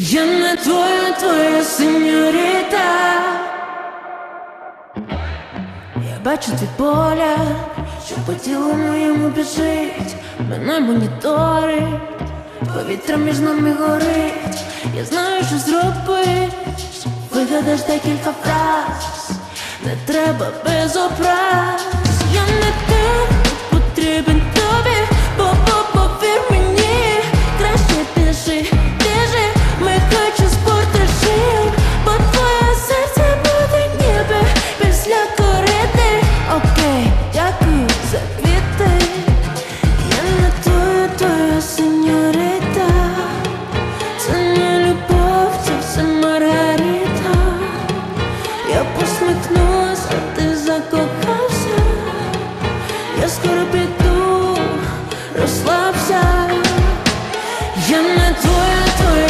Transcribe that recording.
Я не твоя, твоя сеньоріта Я бачу твій поля, що по тілу моєму біжить, мене моніторить, повітря між нами горить, я знаю, що зробиш, вигадаш декілька фраз, не треба без образ, приду, розслабся, я не твоя твоя.